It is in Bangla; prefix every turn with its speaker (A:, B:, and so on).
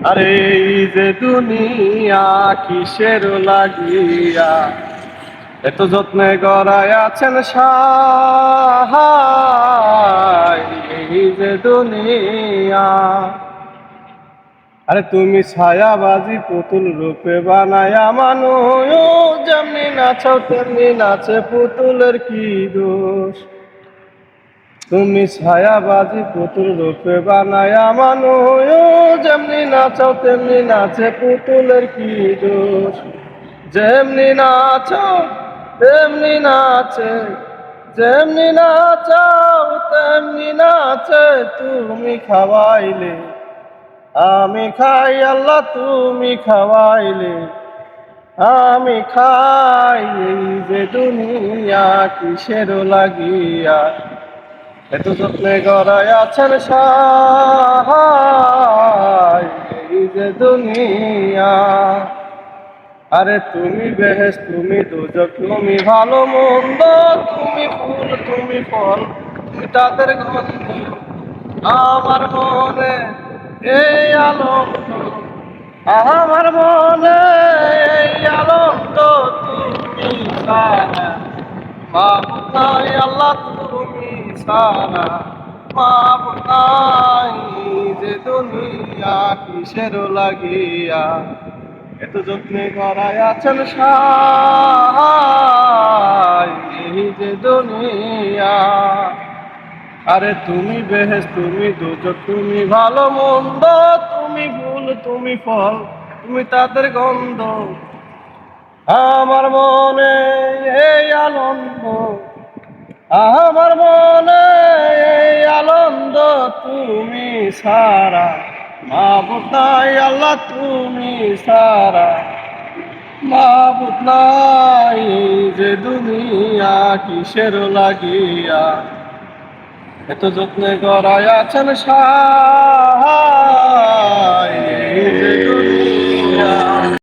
A: আরে এই যে দুনিয়া কিসের লাগিয়া? এত যত্নে গড়ায় আছেন এই যে দুনিয়া। আরে তুমি ছায়াবাজি পুতুল রূপে বানায়া মানু যেমনি নাচাও তেমনি নাচে পুতুলের কি দোষ? তুমি ছায়াবাজি পুতুল রূপে বানায়া মানু যেমনি নাচাও, তেমনি নাচে পুতুলের কি দোষ? যেমনি নাচাও, তেমনি নাচে, যেমনি নাচাও, তেমনি নাচে তুমি খাওয়াইলে। আমি খাই আল্লাহ, তুমি খাওয়াইলে। আমি খাই যে দুনিয়া, কিসের লাগিয়া? এত যত্নে গড়াই আছেন এই যে দুনিয়া। আরে তুমি বেহেস তুমি দুজক, তুমি ভালো মন্দ, তুমি ফুল, তুমি ফল, তুমি তাদের গন্ধ। আমার মনে এই আনন্দ আমার মনে এই আনন্দ তুমি সারা আল্লাহ তুমি যে দুনিয়া লাগিয়া। এত যত্নে করাই আছেন যে দুনিয়া। আরে তুমি বেহেস তুমি দুজক তুমি ভালো মন্দ, তুমি ফুল তুমি ফল, তুমি তাদের গন্ধ। আমার মনে এই আনন্দ, আমার মনে এই আনন্দ তুমি সারা। মাবুতাই আল্লাহ তুমি সারা। মাবুতাই যে দুনিয়া কিসের লাগিয়া। এত যত্নে গড়াই আছেন সাহা